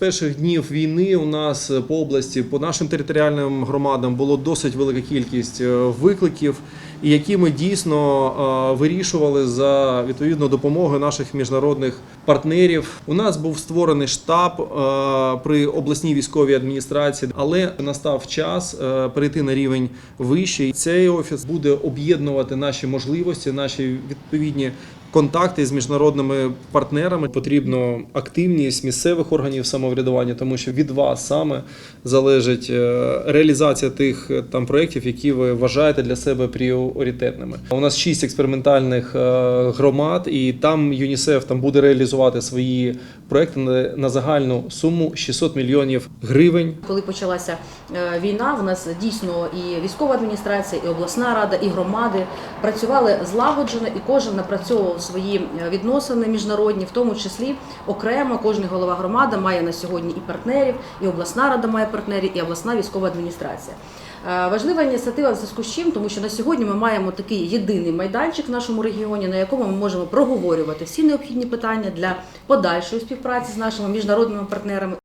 перших днів війни у нас по області, по нашим територіальним громадам було досить велика кількість е, викликів, які ми дійсно е, вирішували за відповідно допомогою наших міжнародних партнерів. У нас був створений штаб е, при обласній військовій адміністрації, але настав час е, перейти на рівень вищий. Цей офіс буде об'єднувати наші можливості, наші відповідні контакти з міжнародними партнерами. Потрібно активність місцевих органів самоврядування, тому що від вас саме залежить е, реалізація тих е, там проєктів, які ви вважаєте для себе пріоритетними. У нас шість експериментальних е, громад, і там ЮНІСЕФ там буде реалізувати свої проекти на, загальну суму 600 мільйонів гривень. Коли почалася війна, в нас дійсно і військова адміністрація, і обласна рада, і громади працювали злагоджено, і кожен напрацьовував свої е, відносини міжнародні, в тому числі окремо кожен голова громади має на сьогодні і партнерів, і обласна рада має партнерів, і обласна військова адміністрація. Е, Важлива ініціатива в зв'язку з чим, тому що на сьогодні ми маємо такий єдиний майданчик в нашому регіоні, на якому ми можемо проговорювати всі необхідні питання для подальшої співпраці з нашими міжнародними партнерами